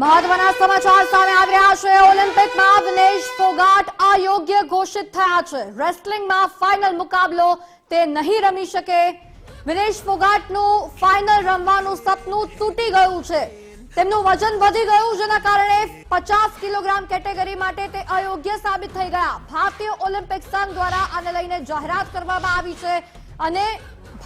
મહત્વના સમાચાર સામે આવી રહ્યા છે. ઓલિમ્પિકમાં વિનેશ ફોગાટ અયોગ્ય ઘોષિત થયા છે. રેસલિંગમાં ફાઇનલ મુકાબલો તે નહીં રમી શકે. વિનેશ ફોગાટનું ફાઇનલ રમવાનું સપનું તૂટી ગયું છે. તેમનું વજન વધી ગયું, જેના કારણે પચાસ કિલોગ્રામ કેટેગરી માટે તે અયોગ્ય સાબિત થઈ ગયા. ભારતીય ઓલિમ્પિક સંઘ દ્વારા આને લઈને જાહેરાત કરવામાં આવી છે અને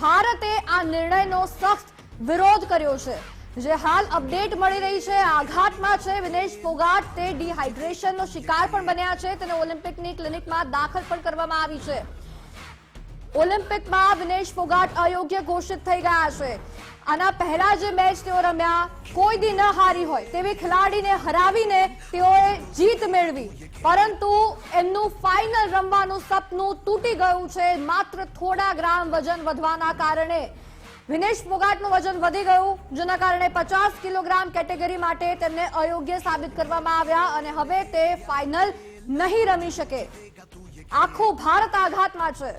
ભારતે આ નિર્ણયનો સખ્ત વિરોધ કર્યો છે. જે હાલ અપડેટ મળી રહી છે, આઘાતમાં છે વિનેશ ફોગાટ. તે ડિહાઇડ્રેશનનો શિકાર પણ બન્યા છે, તેને ઓલિમ્પિકની ક્લિનિકમાં દાખલ પણ કરવામાં આવી છે. ઓલિમ્પિકમાં વિનેશ ફોગાટ અયોગ્ય ઘોષિત થઈ ગયા છે. આના પહેલા જે મેચ તેઓ રમ્યા, કોઈ દી ન હારી હોય તેવી ખેલાડીને હરાવીને તેઓએ જીત મેળવી. પરંતુ એમનું ફાઇનલ રમવાનું સપનું તૂટી ગયું છે, માત્ર થોડા ગ્રામ વજન વધવાના કારણે. વિનેશ ફોગાટનું વજન વધી ગયું, જેના કારણે પચાસ કિલોગ્રામ કેટેગરી માટે તેમને અયોગ્ય સાબિત કરવામાં આવ્યા અને હવે તે ફાઇનલ નહીં રમી શકે. આખું ભારત આઘાતમાં છે.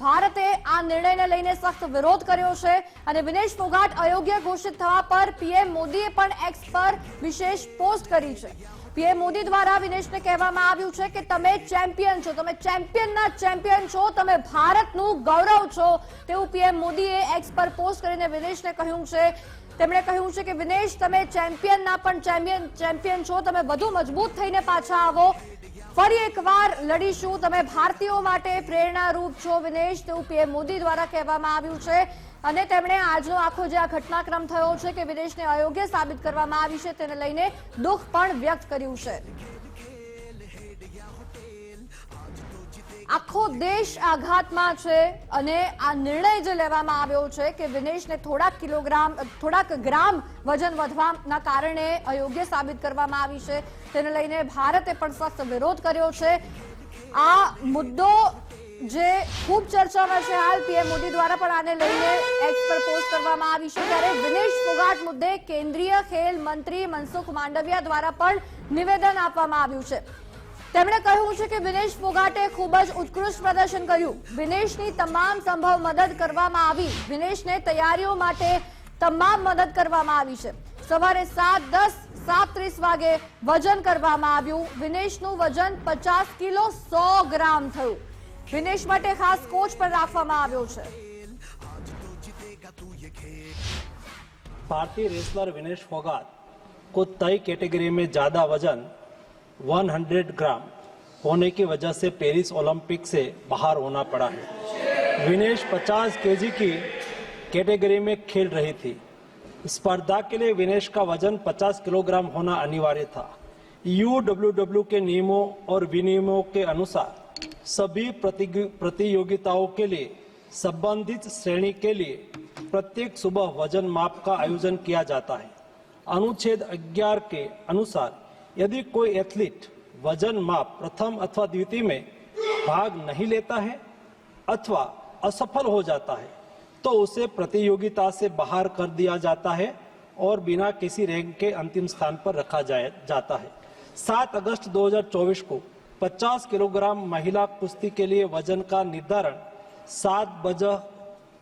ભારતે આ નિર્ણયને લઈને સખત વિરોધ કર્યો છે અને વિનેશ ફોગાટ અયોગ્ય ઘોષિત થવા પર પીએમ મોદીએ પણ એક્સ પર વિશેષ પોસ્ટ કરી છે. પીએમ મોદી દ્વારા વિનેશને કહેવામાં આવ્યું છે કે તમે ચેમ્પિયન છો, તમે ચેમ્પિયનના ચેમ્પિયન છો, તમે ભારતનું ગૌરવ છો. તેવું પીએમ મોદીએ એક્સ પર પોસ્ટ કરીને વિનેશને કહ્યું છે. તેમણે કહ્યું છે કે વિનેશ, તમે ચેમ્પિયનના પણ ચેમ્પિયન ચેમ્પિયન છો, તમે વધુ મજબૂત થઈને પાછા આવો. ફરી એકવાર લડીશું, તમે ભારતીયો માટે પ્રેરણારૂપ છો, વિનેશ, તેવું પીએમ મોદી દ્વારા કહેવામાં આવ્યું છે. અને તેમણે આજનો આખો જે આ ઘટનાક્રમ થયો છે કે વિદેશને અયોગ્ય સાબિત કરવામાં આવી છે, તેને લઈને દુઃખ પણ વ્યક્ત કર્યું છે. આખો દેશ આઘાતમાં છે અને આ નિર્ણય જે લેવામાં આવ્યો છે કે વિનેશને થોડાક કિલોગ્રામ, થોડાક ગ્રામ વજન વધવાના કારણે અયોગ્ય સાબિત કરવામાં આવી છે, તેને લઈને ભારતે પણ સખ્ત વિરોધ કર્યો છે. આ મુદ્દો જે ખૂબ ચર્ચામાં છે હાલ પીએમ મોદી દ્વારા, પણ આને લઈને એક્સ પર પોસ્ટ કરવામાં આવી છે ત્યારે વિનેશ ફોગાટ મુદ્દે કેન્દ્રીય ખેલ મંત્રી મનસુખ માંડવિયા દ્વારા પણ નિવેદન આપવામાં આવ્યું છે. તેમણે કહ્યું છે કે વિનેશ ફોગાટે ખૂબ જ ઉત્કૃષ્ટ પ્રદર્શન કર્યું. વિનેશની તમામ સંભવ મદદ કરવામાં આવી. વિનેશને તૈયારીઓ માટે તમામ મદદ કરવામાં આવી છે. સવારે સાત, દસ સાત ત્રીસ વાગે વજન કરવામાં આવ્યું. વિનેશનું વજન પચાસ કિલો સો ગ્રામ થયું. વિનેશ માટે ખાસ કોચ પણ રાખવામાં આવ્યો છે भारतीय रेसलर विनेश फोगाट को तय कैटेगरी में ज्यादा वजन 100 ग्राम होने की वजह से पेरिस ओलंपिक से बाहर होना पड़ा है विनेश 50 केजी की कैटेगरी में खेल रही थी स्पर्धा के लिए विनेश का वजन 50 किलोग्राम होना अनिवार्य था यू के नियमों और विनियमों के अनुसार सभी प्रतियोगिताओं के लिए, संबंधित श्रेणी के लिए प्रत्येक सुबह वज़न माप का आयोजन किया जाता है। अनुच्छेद 11 के अनुसार, यदि कोई एथलीट वज़न माप प्रथम अथवा द्वितीय में भाग नहीं लेता है अथवा असफल हो जाता है तो उसे प्रतियोगिता से बाहर कर दिया जाता है और बिना किसी रैंक के अंतिम स्थान पर रखा जाए, जाता है। 7 अगस्त 2024 को 50 किलोग्राम महिला कुश्ती के लिए वज़न का निर्धारण, सात बज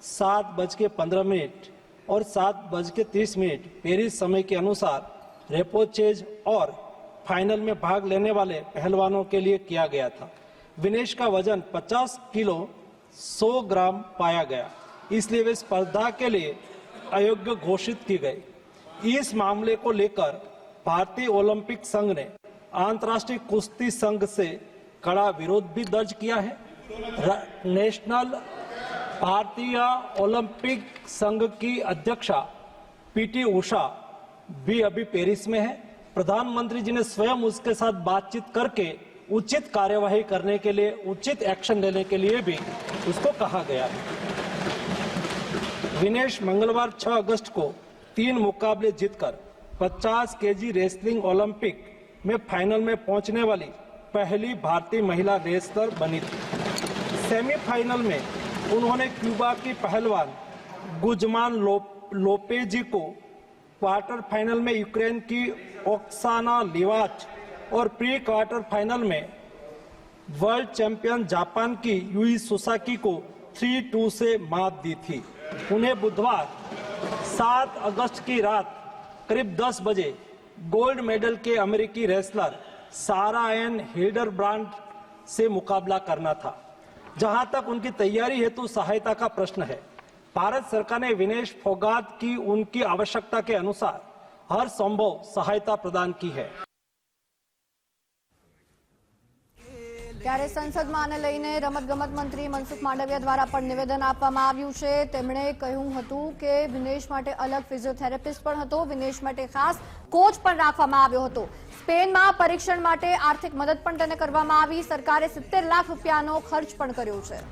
सात बज के पंद्रह मिनट और सात बज के तीस मिनट पेरिस समय के अनुसार रेपोचेज और फाइनल में भाग लेने वाले पहलवानों के लिए किया गया था। विनेश का वज़न 50 किलो 100 ग्राम पाया गया। इसलिए वे स्पर्धा के लिए अयोग्य घोषित की गई। इस मामले को लेकर भारतीय ओलंपिक संघ ने अंतर्राष्ट्रीय कुश्ती संघ से कड़ा विरोध भी दर्ज किया है। नेशनल भारतीय ओलंपिक संघ की अध्यक्षा पीटी उषा भी अभी पेरिस में है। प्रधानमंत्री जी ने स्वयं उसके साथ बातचीत करके उचित कार्यवाही करने के लिए, उचित एक्शन लेने के लिए भी उसको कहा गया विनेश मंगलवार 6 अगस्त को तीन मुकाबले जीतकर 50 केजी रेसलिंग ओलंपिक में फाइनल में पहुँचने वाली पहली भारतीय महिला रेसलर बनी थी। सेमीफाइनल में उन्होंने क्यूबा की पहलवान गुजमान लो, लोपेजी को क्वार्टर फाइनल में यूक्रेन की ओक्साना लिवाच और प्री क्वार्टर फाइनल में वर्ल्ड चैंपियन जापान की यूई सुसाकी को थ्री टू से मात दी थी। उन्हें बुधवार 7 अगस्त की रात करीब 10 बजे गोल्ड मेडल के अमेरिकी रेसलर सारा एन हेडर ब्रांड से मुकाबला करना था। जहाँ तक उनकी तैयारी हेतु सहायता का प्रश्न है, भारत सरकार ने विनेश फोगाट की उनकी आवश्यकता के अनुसार हर संभव सहायता प्रदान की है। ત્યારે સંસદમાં આને લઈને રમતગમત મંત્રી મનસુખ માંડવિયા દ્વારા પણ નિવેદન આપવામાં આવ્યું છે. તેમણે કહ્યું હતું કે વિનેશ માટે અલગ ફિઝિયોથેરાપિસ્ટ પણ હતો. વિનેશ માટે ખાસ કોચ પણ રાખવામાં આવ્યો હતો. સ્પેનમાં પરીક્ષણ માટે આર્થિક મદદ પણ તેને કરવામાં આવી. સરકારે સિત્તેર લાખ રૂપિયાનો ખર્ચ પણ કર્યો છે.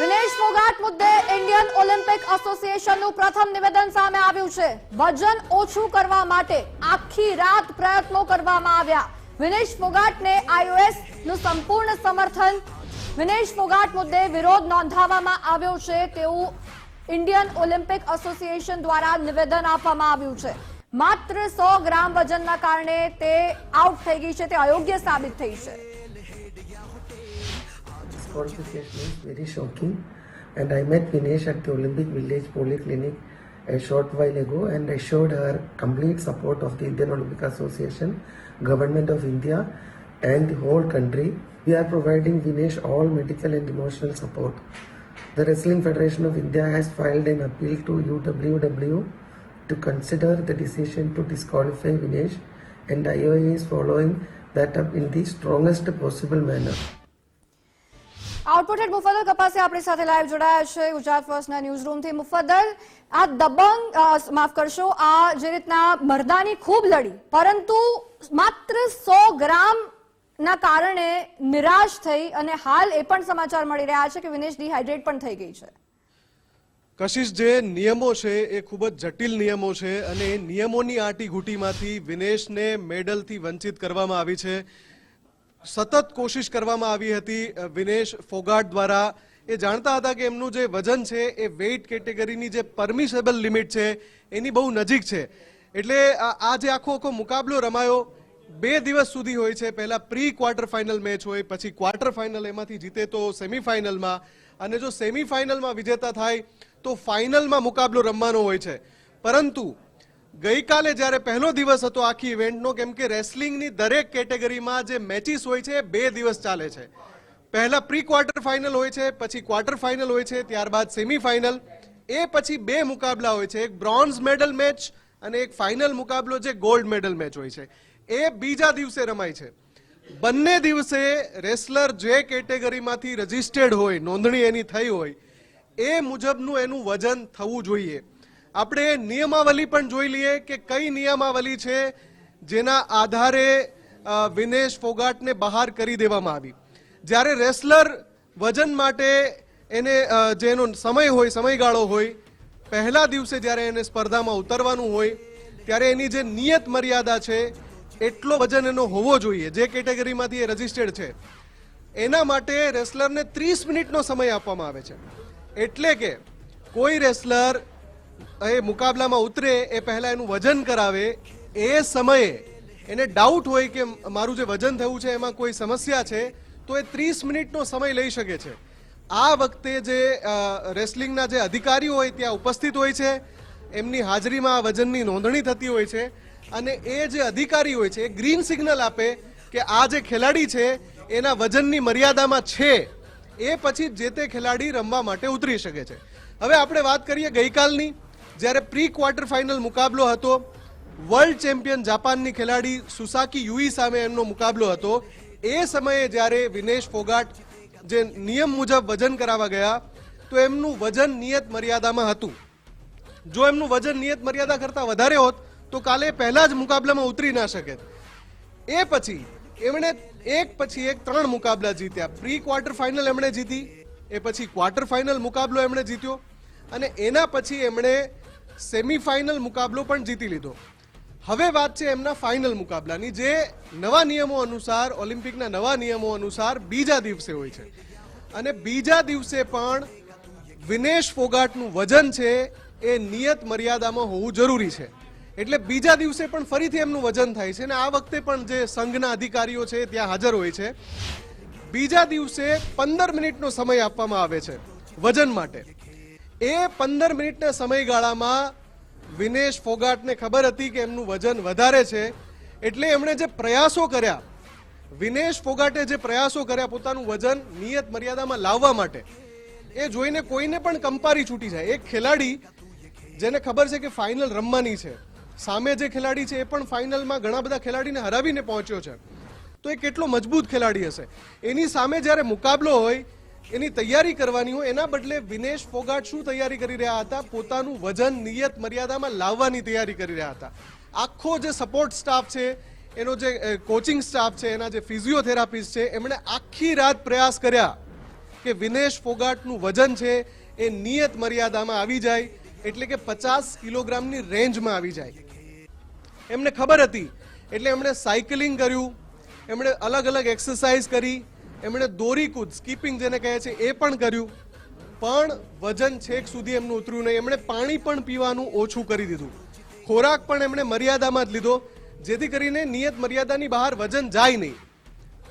વિનેશ ફોગાટ મુદ્દે ઇન્ડિયન ઓલિમ્પિક એસોસિએશનનું પ્રથમ નિવેદન સામે આવ્યું છે. વજન ઓછું કરવા માટે આખી રાત પ્રયત્નો કરવામાં આવ્યા. વિનેશ ફોગાટને આઈઓએસનું સંપૂર્ણ સમર્થન વિનેશ ફોગાટ મુદ્દે વિરોધ નોંધાવવામાં આવ્યો છે તેવું ઇન્ડિયન ઓલિમ્પિક એસોસિએશન દ્વારા નિવેદન આપવામાં આવ્યું છે. માત્ર સો ગ્રામ વજનના કારણે તે આઉટ થઈ ગઈ છે, તે અયોગ્ય સાબિત થઈ છે. Is very shocking. And I met Vinesh at the Olympic Village Polyclinic a short while ago and I showed her complete support of the Indian Olympic Association, Government of India, and the whole country. We are providing Vinesh all medical and emotional support. The Wrestling Federation of India has filed an appeal to UWW to consider the decision to disqualify Vinesh, and IOA is following that up in the strongest possible manner. Output head Mufaddal Kapase આપણી સાથે live જોડાયા છે ગુજરાત ફર્સ્ટના news રૂમથી મુફદ્દલ, આ દબંગ માફ કરશો, આ જે રીતના મરદાની ખૂબ લડી, પરંતુ માત્ર સો ગ્રામ ના કારણે નિરાશ થઈ અને હાલ એ પણ સમાચાર મળી રહ્યા છે કે વિનેશ ડિહાઇડ્રેટ પણ થઈ ગઈ છે. કશિશ, જે નિયમો છે એ ખૂબ જ જટિલ નિયમો છે અને એ નિયમોની આટી ઘૂંટીમાંથી વિનેશને મેડલથી વંચિત કરવામાં આવી છે. સતત કોશિશ કરવામાં આવી હતી વિનેશ ફોગાટ દ્વારા. એ જાણતા હતા કે એમનું જે વજન છે, એ વેઇટ કેટેગરીની જે પરમિશેબલ લિમિટ છે, એની બહુ નજીક છે. એટલે આ જે આખો આખો મુકાબલો રમાયો, બે દિવસ સુધી હોય છે. પહેલા પ્રી ક્વાર્ટર ફાઇનલ મેચ હોય, પછી ક્વાર્ટર ફાઇનલ એમાંથી જીતે તો સેમિફાઇનલમાં અને જો સેમિફાઇનલમાં વિજેતા થાય, તો ફાઇનલમાં મુકાબલો રમવાનો હોય છે. પરંતુ ગઈકાલે જ્યારે પહેલો દિવસ હતો આખી ઇવેન્ટનો કેમ કે રેસલિંગની દરેક કેટેગરીમાં જે મેચિસ હોય છે, બે દિવસ ચાલે છે. પહેલા પ્રી ક્વાર્ટર ફાઇનલ હોય છે, પછી ક્વાર્ટર ફાઇનલ હોય છે, ત્યારબાદ સેમિફાઇનલ એ પછી બે મુકાબલા હોય છે, એક બ્રોન્ઝ મેડલ મેચ અને એક ફાઇનલ મુકાબલો જે ગોલ્ડ મેડલ મેચ હોય છે. એ બીજા દિવસે રમાય છે. બંને દિવસે રેસલર જે કેટેગરીમાંથી રજિસ્ટર્ડ હોય, નોંધણી એની થઈ હોય, એ મુજબનું એનું વજન થવું જોઈએ. આપણે નિયમાવલી પણ જોઈ લઈએ કે કઈ નિયમાવલી છે જેના આધારે વિનેશ ફોગાટને બહાર કરી દેવામાં આવી. જ્યારે રેસલર વજન માટે એને જેનો સમય હોય, સમયગાળો હોય, પહેલા દિવસે જ્યારે એને સ્પર્ધામાં ઉતરવાનું હોય, ત્યારે એની જે નિયત મર્યાદા છે, એટલો વજન એનો હોવો જોઈએ, જે કેટેગરીમાંથી એ રજિસ્ટર્ડ છે. એના માટે રેસલરને ત્રીસ મિનિટનો સમય આપવામાં આવે છે. એટલે કે કોઈ રેસલર એ મુકાબલામાં ઉતરે, એ પહેલા એનું વજન કરાવે, એ સમયે એને ડાઉટ હોય કે મારું જે વજન થયું છે, એમાં કોઈ સમસ્યા છે, તો એ ત્રીસ મિનિટનો સમય લઈ શકે છે. આ વખતે જે રેસલિંગના જે અધિકારીઓ હોય, ત્યાં ઉપસ્થિત હોય છે, એમની હાજરીમાં આ વજનની નોંધણી થતી હોય છે, અને એ જે અધિકારી હોય છે, એ ગ્રીન સિગ્નલ આપે કે આ જે ખેલાડી છે, એના વજનની મર્યાદામાં છે, એ પછી જે તે ખેલાડી રમવા માટે ઉતરી શકે છે. હવે આપણે વાત કરીએ ગઈકાલની. જ્યારે પ્રી ક્વાર્ટર ફાઇનલ મુકાબલો હતો વર્લ્ડ ચેમ્પિયન જાપાનની ખેલાડી સુસાકી યુઈ સામે એમનો મુકાબલો હતો. એ સમયે જ્યારે વિનેશ ફોગાટ જે નિયમ મુજબ વજન કરાવવા ગયા, તો એમનું વજન નિયત મર્યાદામાં હતું. જો એમનું વજન નિયત મર્યાદા કરતાં વધારે હોત, તો કાલે પહેલા જ મુકાબલામાં ઉતરી ના શકે. એ પછી એમણે એક પછી એક ત્રણ મુકાબલા જીત્યા. પ્રી ક્વાર્ટર ફાઇનલ એમણે જીતી, એ પછી ક્વાર્ટર ફાઇનલ મુકાબલો એમણે જીત્યો અને એના પછી એમણે સેમીફાઇનલ મુકાબલો પણ જીતી લીધો. હવે વાત છે એમના ફાઇનલ મુકાબલાની, જે નવા નિયમો અનુસાર, ઓલિમ્પિકના નવા નિયમો અનુસાર બીજા દિવસે હોય છે. અને બીજા દિવસે પણ વિનેશ ફોગાટનું વજન છે એ નિયત મર્યાદામાં હોવું જરૂરી છે. એટલે બીજા દિવસે પણ ફરીથી એમનું વજન થાય છે અને આ વખતે પણ જે સંઘના અધિકારીઓ છે ત્યાં હાજર હોય છે. બીજા દિવસે પંદર મિનિટનો સમય આપવામાં આવે છે વજન માટે. એ પંદર મિનિટના સમયગાળામાં વિનેશ ફોગાટને ખબર હતી કે એમનું વજન વધારે છે, એટલે એમણે જે પ્રયાસો કર્યા, વિનેશ ફોગાટે જે પ્રયાસો કર્યા પોતાનું વજન નિયત મર્યાદામાં લાવવા માટે, એ જોઈને કોઈને પણ કંપારી છૂટી જાય. એક ખેલાડી જેને ખબર છે કે ફાઇનલ રમવાની છે, સામે જે ખેલાડી છે એ પણ ફાઇનલમાં ઘણા બધા ખેલાડીને હરાવીને પહોંચ્યો છે. તો એ કેટલો મજબૂત ખેલાડી હશે. એની સામે જ્યારે મુકાબલો હોય એની તૈયારી કરવાની હોય, એના બદલે વિનેશ ફોગાટ શું તૈયારી કરી રહ્યા હતા? પોતાનું વજન, નિયત મર્યાદામાં લાવવાની તૈયારી કરી રહ્યા હતા. આખો જે સપોર્ટ સ્ટાફ છે, એનો જે કોચિંગ સ્ટાફ છે, એના જે ફિઝિયોથેરાપિસ્ટ છે, એમણે આખી રાત પ્રયાસ કર્યા કે વિનેશ ફોગાટનું વજન છે એ નિયત મર્યાદામાં આવી જાય, એટલે કે પચાસ કિલોગ્રામની રેન્જમાં આવી જાય. એમને ખબર હતી, એટલે એમણે સાયકલિંગ કર્યું, એમણે અલગ અલગ એક્સરસાઇઝ કરી એમણે દોરીકૂદ સ્કીપિંગ જેને કહે છે, એ પણ કર્યું. પણ વજન છેક સુધી એમનું ઉતર્યું નહીં. એમણે પાણી પણ પીવાનું ઓછું કરી દીધું. ખોરાક પણ એમણે મર્યાદામાં જ લીધો, જેથી કરીને નિયત મર્યાદાની બહાર વજન જાય નહીં.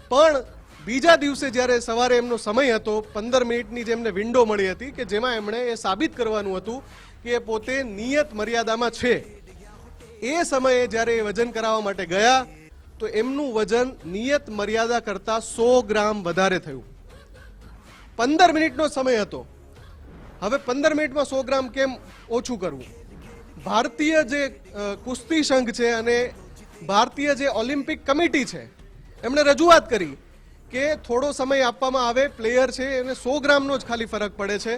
પણ બીજા દિવસે જ્યારે સવારે એમનો સમય હતો, પંદર મિનિટની જે એમને વિન્ડો મળી હતી, કે જેમાં એમણે એ સાબિત કરવાનું હતું કે એ પોતે નિયત મર્યાદામાં છે. એ સમયે જ્યારે એ વજન કરાવવા માટે ગયા તો એમનું વજન નિયત મર્યાદા કરતા સો ગ્રામ વધારે થયું. પંદર મિનિટનો સમય હતો. હવે પંદર મિનિટમાં સો ગ્રામ કેમ ઓછું કરવું? ભારતીય જે કુસ્તી સંઘ છે અને ભારતીય જે ઓલિમ્પિક કમિટી છે, એમણે રજૂઆત કરી કે થોડો સમય આપવામાં આવે, પ્લેયર છે એને સો ગ્રામનો જ ખાલી ફરક પડે છે.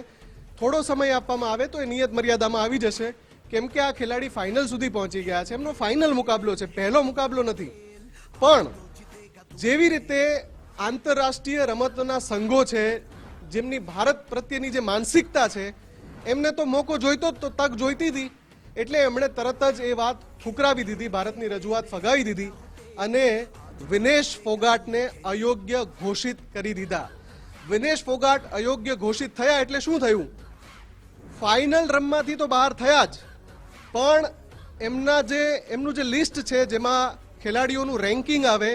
થોડો સમય આપવામાં આવે તો એ નિયત મર્યાદામાં આવી જશે. કેમ કે આ ખેલાડી ફાઇનલ સુધી પહોંચી ગયા છે. એમનો ફાઇનલ મુકાબલો છે. પહેલો મુકાબલો નથી. પણ જેવી રીતે આંતરરાષ્ટ્રીય રમતના સંઘો છે, જેમની ભારત પ્રત્યેની જે માનસિકતા છે, એમને તો મોકો જોઈતો તો તક જોઈતી હતી, એટલે એમણે તરત જ એ વાત ઠુકરાવી દીધી, ભારતની રજૂઆત ફગાવી દીધી અને વિનેશ ફોગાટને અયોગ્ય ઘોષિત કરી દીધા. વિનેશ ફોગાટ અયોગ્ય ઘોષિત થયા એટલે શું થયું? ફાઇનલ રમવાથી તો બહાર થયા જ, પણ એમના જે, એમનું જે લિસ્ટ છે, જેમાં ખેલાડીઓનું રેન્કિંગ આવે,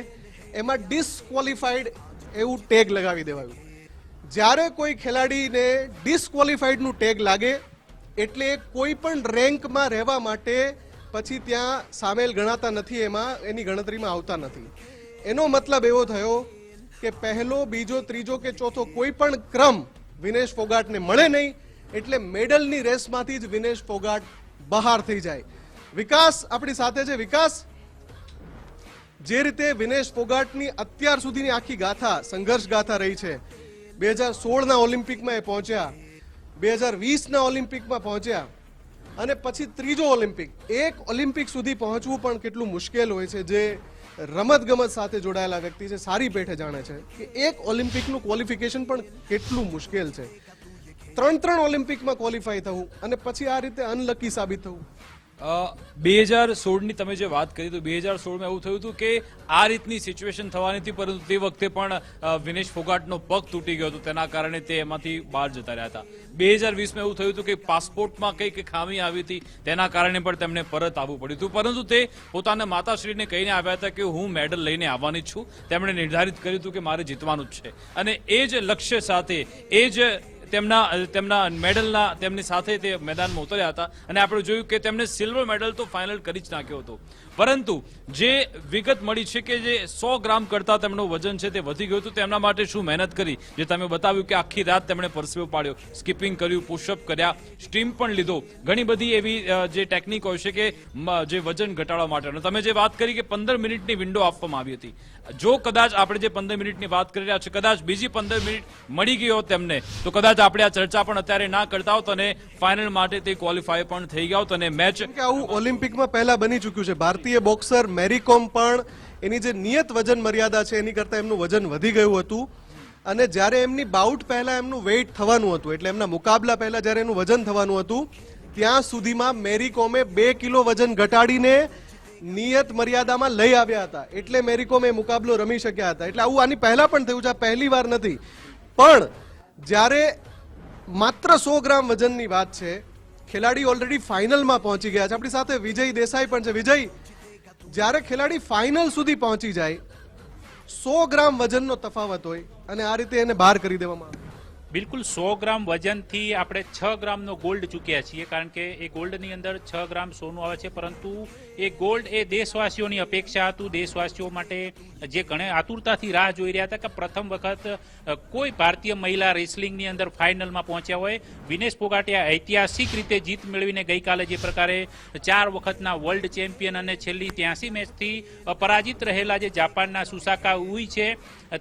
એમાં ડિસક્વોલિફાઈડ એવું ટેગ લગાવી દેવાયું જ્યારે કોઈ ખેલાડીને ડિસક્વોલિફાઈડનું ટેગ લાગે, એટલે કોઈ પણ રેન્કમાં રહેવા માટે પછી ત્યાં સામેલ ગણાતા નથી, એમાં એની ગણતરીમાં આવતા નથી. એનો મતલબ એવો થયો કે પહેલો, બીજો, ત્રીજો કે ચોથો કોઈ પણ ક્રમ વિનેશ ફોગાટને મળે નહીં, એટલે મેડલની રેસમાંથી જ વિનેશ ફોગાટ બહાર થઈ જાય. વિકાસ આપણી સાથે છે. વિકાસ? જે રીતે વિનેશ ફોગાટની અત્યાર સુધીની આખી ગાથા, સંઘર્ષ ગાથા રહી છે. બે હજાર સોળના ઓલિમ્પિકમાં એ પહોંચ્યા, બે હજાર વીસના ઓલિમ્પિકમાં પહોંચ્યા, અને પછી ત્રીજો ઓલિમ્પિક. એક ઓલિમ્પિક સુધી પહોંચવું પણ કેટલું મુશ્કેલ હોય છે, જે રમત ગમત સાથે જોડાયેલા વ્યક્તિ છે, સારી પેઠે જાણે છે કે એક ઓલિમ્પિકનું ક્વોલિફિકેશન પણ કેટલું મુશ્કેલ છે. ત્રણ ત્રણ ઓલિમ્પિકમાં ક્વોલિફાય થવું અને પછી આ રીતે અનલકી સાબિત થવું. બે હજાર સોળની તમે જે વાત કરી તો બે હજાર સોળમાં એવું થયું હતું કે આ રીતની સિચ્યુએશન થવાની હતી, પરંતુ તે વખતે પણ વિનેશ ફોગાટનો પગ તૂટી ગયો હતો. તેના કારણે તે એમાંથી બહાર જતા રહ્યા હતા. બે હજાર વીસમાં એવું થયું હતું કે પાસપોર્ટમાં કંઈક ખામી આવી હતી, તેના કારણે પણ તેમને પરત આવવું પડ્યું હતું. પરંતુ તે પોતાના માતાશ્રીને કહીને આવ્યા હતા કે હું મેડલ લઈને આવવાની જ છું. તેમણે નિર્ધારિત કર્યું હતું કે મારે જીતવાનું જ છે. અને એ જ લક્ષ્ય સાથે, એ જ તેમના તેમના મેડલના, તેમની સાથે તે મેદાનમાં ઉતર્યા હતા અને આપણે જોયું કે તેમણે સિલ્વર મેડલ તો ફાઇનલ કરી જ નાખ્યો હતો. પરંતુ જે વિગત મળી છે કે જે સો ગ્રામ કરતા તેમનું વજન છે તે વધી ગયું હતું તેમના માટે શું મહેનત કરી? જે તમે બતાવ્યું કે આખી રાત તેમણે પરસેવો પાડ્યો સ્કીપિંગ કર્યું પુશઅપ કર્યા સ્ટીમ પણ લીધો. ઘણી બધી એવી જે ટેકનિક હોય છે કે જે વજન ઘટાડવા માટે તમે જે વાત કરી કે પંદર મિનિટની વિન્ડો આપવામાં આવી હતી. જો કદાચ આપણે જે પંદર મિનિટની વાત કરી રહ્યા છે, કદાચ બીજી પંદર મિનિટ મળી ગઈ હોત તેમને, તો કદાચ આપણે આ ચર્ચા પણ અત્યારે ના કરતા હોત અને ફાઇનલ માટે તે ક્વોલિફાય પણ થઈ ગયા હોત અને મેચ આવું ઓલિમ્પિકમાં પહેલા બની ચૂક્યું છે. ભારતીય બોક્સર મેરીકોમ પણ એની જે નિયત વજન મર્યાદા છે, એની કરતાં એમનું વજન વધી ગયું હતું. અને જ્યારે એમની બાઉટ પહેલા એમનું વેઇટ થવાનું હતું, એટલે એમના મુકાબલા પહેલા જ્યારે એનું વજન થવાનું હતું, ત્યાં સુધીમાં મેરીકોમે બે કિલો વજન ઘટાડીને નિયત મર્યાદામાં લઈ આવ્યા હતા. એટલે મેરીકોમ મુકાબલો રમી શક્યા હતા. એટલે આવું આની પહેલા પણ થયું છે. પહેલી વાર નથી. પણ જ્યારે માત્ર સો ગ્રામ વજનની વાત છે, ખેલાડી ઓલરેડી ફાઇનલમાં પહોંચી ગયા છે. આપણી સાથે વિજય દેસાઈ પણ છે. વિજય, જ્યારે ખેલાડી ફાઇનલ સુધી પહોંચી જાય, સો ગ્રામ વજનનો તફાવત હોય અને આ રીતે એને બહાર કરી દેવામાં આવે. બિલકુલ સો ગ્રામ વજનથી આપણે છ ગ્રામનો ગોલ્ડ ચૂક્યા છીએ, કારણ કે એ ગોલ્ડની અંદર છ ગ્રામ સોનું આવે છે. પરંતુ એ ગોલ્ડ એ દેશવાસીઓની અપેક્ષા હતું. દેશવાસીઓ માટે જે ઘણે આતુરતાથી રાહ જોઈ રહ્યા હતા કે પ્રથમ વખત કોઈ ભારતીય મહિલા રેસલિંગની અંદર ફાઇનલમાં પહોંચ્યા હોય. વિનેશ ફોગાટિયા ઐતિહાસિક રીતે જીત મેળવીને ગઈકાલે જે પ્રકારે ચાર વખતના વર્લ્ડ ચેમ્પિયન અને છેલ્લી ત્યાંસી મેચથી પરાજિત રહેલા જે જાપાનના સુસાકા ઉઈ છે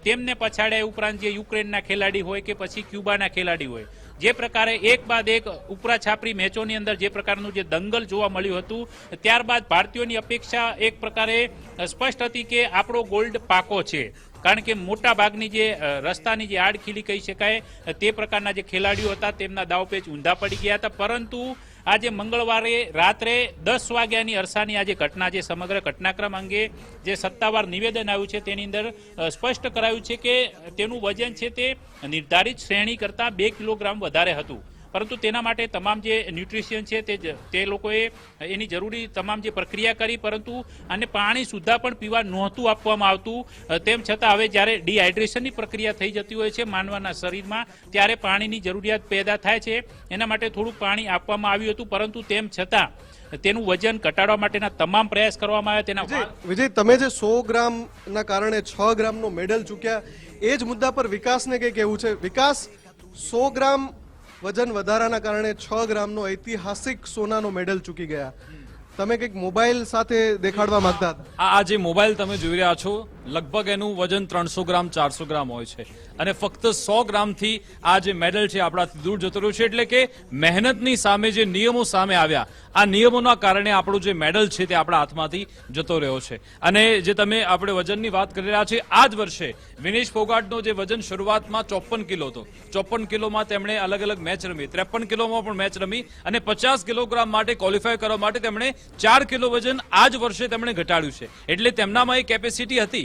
તેમને પછાડે ઉપરાંત જે યુક્રેનના ખેલાડી હોય કે પછી ક્યુબાના ખેલાડી હોય. જે પ્રકારે એક બાદ એક ઉપરા છાપરી મેચોની અંદર જે પ્રકારનું જે દંગલ જોવા મળ્યું હતું, ત્યારબાદ ભારતીયોની અપેક્ષા એક પ્રકારે સ્પષ્ટ હતી કે આપણો ગોલ્ડ પાકો છે. કારણ કે મોટા ભાગની જે રસ્તાની જે આડખીલી કહી શકાય, તે પ્રકારના જે ખેલાડીઓ હતા, તેમના દાવપેચ ઊંધા પડી ગયા હતા. પરંતુ આજે મંગળવારે રાત્રે દસ વાગ્યાની અરસાની આજે ઘટના છે. સમગ્ર ઘટનાક્રમ અંગે જે સત્તાવાર નિવેદન આવ્યું છે તેની અંદર સ્પષ્ટ કરાયું છે કે તેનું વજન છે તે નિર્ધારિત શ્રેણી કરતાં બે કિલોગ્રામ વધારે હતું. પરંતુ તેના માટે તમામ જે ન્યુટ્રિશિયન છે તે જ- તે લોકોએ એની જરૂરી તમામ જે પ્રક્રિયા કરી પરંતુ અને પાણી સુદ્ધા પણ પીવા નહોતું આપવામાં આવતું. તેમ છતાં હવે જ્યારે ડિહાઇડ્રેશનની પ્રક્રિયા થઈ જતી હોય છે માનવાના શરીરમાં ત્યારે પાણીની જરૂરિયાત પેદા થાય છે. એના માટે થોડું પાણી આપવામાં આવ્યું હતું પરંતુ તેમ છતાં તેનું વજન ઘટાડવા માટેના તમામ પ્રયાસ કરવામાં આવ્યા. તેના વિજય વિજય તમે જે સો ગ્રામના કારણે છ ગ્રામનો મેડલ ચૂક્યા એ જ મુદ્દા પર વિકાસને કંઈ કહેવું છે? વિકાસ સો ગ્રામ વજન વધારાના કારણે છ ગ્રામનો ઐતિહાસિક સોનાનો મેડલ ચૂકી ગયા. તમે કંઈક મોબાઈલ સાથે દેખાડવા માંગતા હતા? આ જે મોબાઈલ તમે જોઈ રહ્યા છો લગભગ એનું વજન ત્રણસો ગ્રામ, ચારસો ગ્રામ હોય છે. અને ફક્ત સો ગ્રામથી આ જે મેડલ છે આપણાથી દૂર જતો રહ્યો છે. એટલે કે મહેનતની સામે જે નિયમો સામે આવ્યા, આ નિયમોના કારણે આપણું જે મેડલ છે તે આપણા હાથમાંથી જતો રહ્યો છે. અને જે તમે આપણે વજનની વાત કરી રહ્યા છે આ જ વર્ષે વિનેશ ફોગાટનો જે વજન શરૂઆતમાં ચોપન કિલો હતો. ચોપન કિલોમાં તેમણે અલગ અલગ મેચ રમી. ત્રેપન કિલોમાં પણ મેચ રમી અને પચાસ કિલોગ્રામ માટે ક્વોલિફાય કરવા માટે તેમણે ચાર કિલો વજન આ જ વર્ષે તેમણે ઘટાડ્યું છે. એટલે તેમનામાં એ કેપેસિટી હતી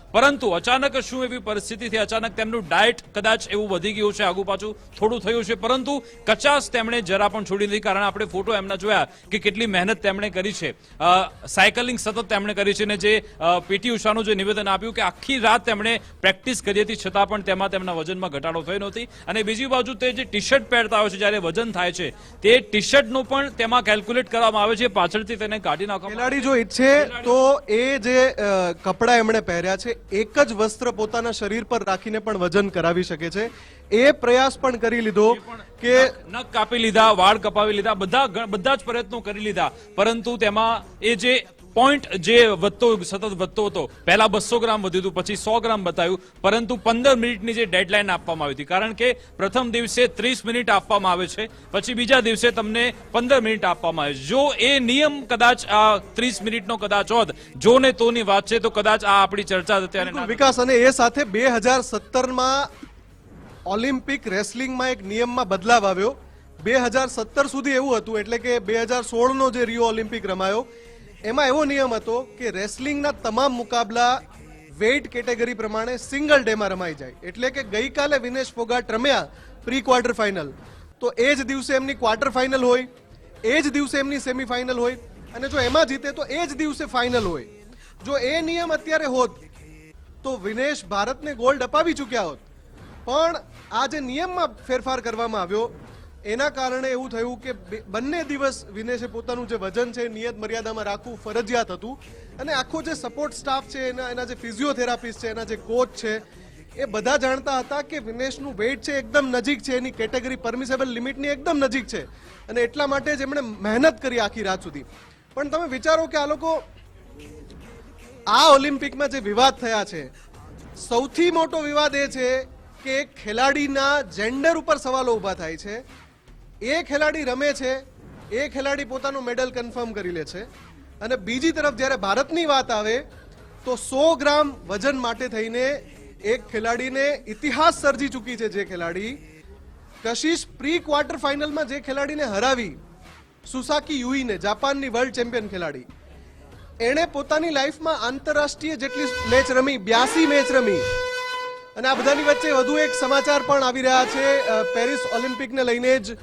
પરંતુ અચાનક શું એવી પરિસ્થિતિથી અચાનક તેમનું ડાયટ કદાચ એવું વધી ગયું છે આગુ પાછું થોડું થયું છે, પરંતુ કચાસ તેમણે જરા પણ છોડી નથી કારણ આપણે ફોટો એમના જોયા કે કેટલી મહેનત તેમણે કરી છે. સાયકલિંગ સતત તેમણે કરી છે ને જે પીટી ઉષાનું જે નિવેદન આપ્યું કે આખી રાત તેમણે પ્રેક્ટિસ કરી હતી, છતાં પણ તેમાં તેમના વજનમાં ઘટાડો થયો નહોતી. અને બીજી બાજુ તે જે ટી શર્ટ પહેરતા હોય છે, જ્યારે વજન થાય છે, તે ટી શર્ટનું પણ તેમાં કેલ્ક્યુલેટ કરવામાં આવે છે, પાછળથી તેને કાઢી નાખવા જો ઈચ્છે તો એ જે કપડાં એમણે પહેર્યા છે એક જ વસ્ત્ર પોતાના શરીર પર રાખીને પણ વજન કરાવી શકે છે. એ પ્રયાસ પણ કરી લીધો કે નખ કાપી લીધા વાળ કપાવી લીધા બધા બધા જ પ્રયત્નો કરી લીધા. પરંતુ તેમાં એ જે પોઈન્ટ જે વધતો સતત વધતો હતો પહેલા બસો ગ્રામ વધ્યું હતું પછી સો ગ્રામ બતાવ્યું પરંતુ પંદર મિનિટની જે ડેડલાઇન આપવામાં આવી હતી. કારણ કે પ્રથમ દિવસે ત્રીસ મિનિટ આપવામાં આવે છે પછી બીજા દિવસે તમને પંદર મિનિટ આપવામાં આવે જો એ નિયમ કદાચ આ ત્રીસ મિનિટનો કદાચ હોત જો ને તોની વાત છે તો કદાચ આ આપણી ચર્ચા અત્યારે વિકાસ અને એ સાથે બે હજાર સત્તરમાં ઓલિમ્પિક રેસલિંગમાં એક નિયમમાં બદલાવ આવ્યો. બે હજાર સત્તર સુધી એવું હતું એટલે કે બે હજાર સોળનો જે રિયો ઓલિમ્પિક રમાયો એમાં એવો નિયમ હતો કે રેસલિંગના તમામ મુકાબલા વેઇટ કેટેગરી પ્રમાણે સિંગલ ડેમાં રમાઈ જાય. એટલે કે ગઈકાલે વિનેશ ફોગાટ રમ્યા પ્રી ક્વાર્ટર ફાઇનલ. તો એ જ દિવસે એમની ક્વાર્ટર ફાઇનલ હોય, એ જ દિવસે એમની સેમિફાઇનલ હોય, અને જો એમાં જીતે તો એ જ દિવસે ફાઇનલ હોય. જો એ નિયમ અત્યારે હોત, તો વિનેશ ભારતને ગોલ્ડ અપાવી ચૂક્યા હોત. પણ આ જે નિયમમાં ફેરફાર કરવામાં આવ્યો એના કારણે એવું થયું કે બંને દિવસ વિનેશે પોતાનું જે વજન છે, નિયત મર્યાદામાં રાખવું ફરજિયાત હતું. અને આખો જે સપોર્ટ સ્ટાફ છે, એના એના જે ફિઝિયોથેરાપિસ્ટ છે, એના જે કોચ છે, એ બધા જાણતા હતા કે વિનેશનું વેઇટ છે એકદમ નજીક છે, એની કેટેગરી પરમિસેબલ લિમિટની એકદમ નજીક છે. અને એટલા માટે જ એમણે મહેનત કરી આખી રાત સુધી. પણ તમે વિચારો કે આ લોકો આ ઓલિમ્પિકમાં જે વિવાદ થયા છે, સૌથી મોટો વિવાદ એ છે કે ખેલાડીના જેન્ડર ઉપર સવાલો ઊભા થાય છે. એ ખેલાડી રમે છે, એ ખેલાડી પોતાનું મેડલ કન્ફર્મ કરી લે છે. અને બીજી તરફ જ્યારે ભારતની વાત આવે, તો સો ગ્રામ વજન માટે થઈને એક ખેલાડીને ઇતિહાસ સર્જી ચૂકી છે જે ખેલાડી. કશિશ પ્રી ક્વાર્ટર ફાઇનલમાં જે ખેલાડીને હરાવી, સુસાકી યુઈને, જાપાનની વર્લ્ડ ચેમ્પિયન ખેલાડી. એણે પોતાની લાઈફમાં આંતરરાષ્ટ્રીય જેટલી મેચ રમી, બ્યાસી મેચ રમી. અને આ બધાની વચ્ચે વધુ એક સમાચાર પણ આવી રહ્યા છે પેરિસ ઓલિમ્પિકને લઈને જ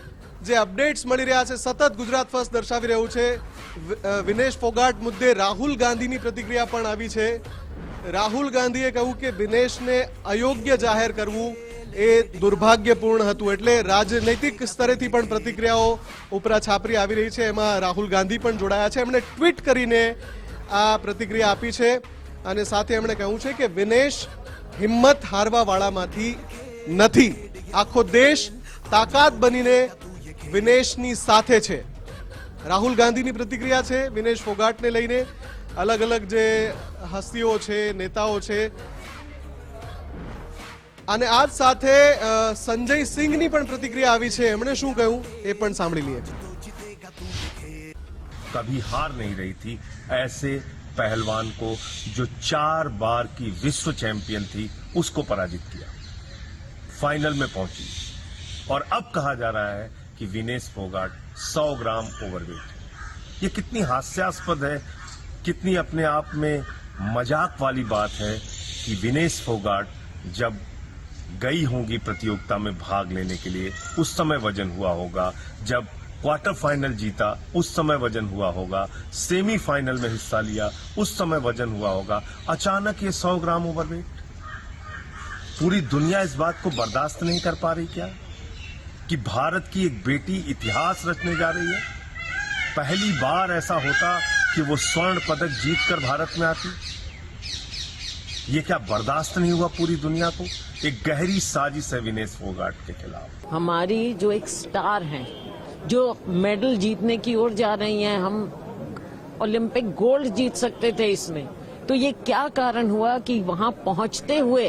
જે અપડેટ્સ મળી રહ્યા છે, સતત ગુજરાત ફર્સ્ટ દર્શાવી રહ્યું છે. વિનેશ ફોગાટ મુદ્દે રાહુલ ગાંધીની પ્રતિક્રિયા પણ આવી છે. રાહુલ ગાંધીએ કહ્યું કે વિનેશને અયોગ્ય જાહેર કરવું એ દુર્ભાગ્યપૂર્ણ હતું, એટલે રાજનૈતિક સ્તરેથી પણ પ્રતિક્રિયાઓ ઉપરા છાપરી આવી રહી છે. એમાં રાહુલ ગાંધી પણ જોડાયા છે. એમણે ટ્વીટ કરીને આ પ્રતિક્રિયા આપી છે અને સાથે એમણે કહ્યું છે કે વિનેશ હિંમત હારવાવાળામાંથી નથી. આખો દેશ તાકાત બનીને વિનેશની સાથે છે રાહુલ ગાંધીની પ્રતિક્રિયા છે વિનેશ ફોગાટને લઈને અલગ અલગ જે હસ્તીઓ છે નેતાઓ છે અને આ જ સાથે અ, સંજય સિંહની પણ પ્રતિક્રિયા આવી છે એમણે શું કહ્યું એ પણ સાંભળી લઈએ कभी हार नहीं रही थी ऐसे पहलवान को जो चार बार की विश्व चैंपियन थी उसको पराजित किया फाइनल में पहुंची और अब कहा जा रहा है कि विनेश फोगाट 100 ग्राम ओवरवेट। ये कितनी हास्यास्पद है, कितनी अपने आप में मज़ाक वाली बात है कि विनेश फोगाट जब गई होंगी प्रतियोगिता में भाग लेने के लिए, उस समय वज़न हुआ होगा। जब क्वार्टर फाइनल जीता, उस समय वज़न हुआ होगा। सेमीफाइनल में हिस्सा लिया, उस समय वज़न हुआ होगा। अचानक ये 100 ग्राम ओवरवेट। पूरी दुनिया इस बात को बर्दाश्त नहीं कर पा रही क्या? कि भारत की एक बेटी इतिहास रचने जा रही है। पहली बार ऐसा होता कि वो स्वर्ण पदक जीतकर भारत में आती। ये क्या बर्दाश्त नहीं हुआ पूरी दुनिया को? एक गहरी साजिश है विनेश फोगाट के खिलाफ। हमारी जो एक स्टार हैं, जो मेडल जीतने की ओर जा रही हैं, हम ओलंपिक गोल्ड जीत सकते थे इसमें। तो ये क्या कारण हुआ कि वहाँ पहुँचते हुए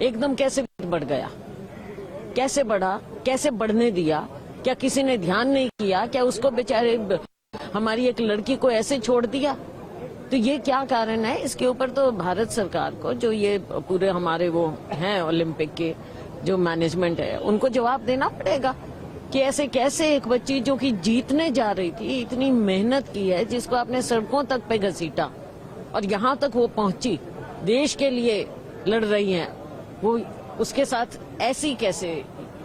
एकदम कैसे बढ़ गया? कैसे बढ़ा, कैसे बढ़ने दिया? क्या किसी ने ध्यान नहीं किया? क्या उसको बेचारे हमारी एक लड़की को ऐसे छोड़ दिया? तो ये क्या कारण है? इसके ऊपर तो भारत सरकार को जो ये पूरे हमारे वो हैं ओलंपिक के जो मैनेजमेंट है, उनको जवाब देना पड़ेगा कि ऐसे कैसे एक बच्ची जो कि जीतने जा रही थी, इतनी मेहनत की है, जिसको आपने सड़कों तक पे घसीटा और यहाँ तक वो पहुँची, देश के लिए लड़ रही हैं, वो उसके साथ ऐसी कैसे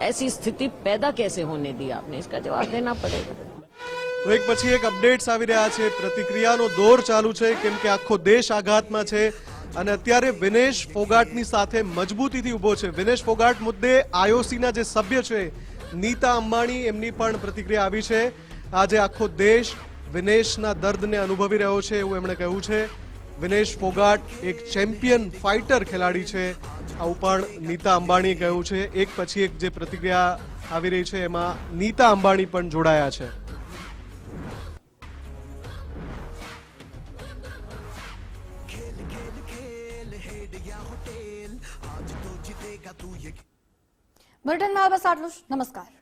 ऐसी स्थिति पैदा कैसे होने दी आपने इसका जवाब देना पड़ेगा તો એક પછી એક અપડેટ્સ આવી રહ્યા છે પ્રતિક્રિયાનો દોર ચાલુ છે કેમ કે આખો દેશ આઘાતમાં છે અને અત્યારે વિનેશ ફોગાટની સાથે મજબૂતીથી ઊભો છે વિનેશ ફોગાટ મુદ્દે આઈઓસીના જે સભ્ય છે નીતા અંબાણી એમની પણ પ્રતિક્રિયા આવી છે આજે આખો દેશ વિનેશના દર્દને અનુભવી રહ્યો છે એવું એમણે કહ્યું છે વિનેશ ફોગાટ એક ચેમ્પિયન ફાઇટર ખેલાડી છે. આવું પણ નીતા અંબાણીએ કહ્યું છે. એક પછી એક જે પ્રતિક્રિયા આવી રહી છે, એમાં નીતા અંબાણી પણ જોડાયા છે. બુલેટિનમાં બસ આટલું જ. નમસ્કાર.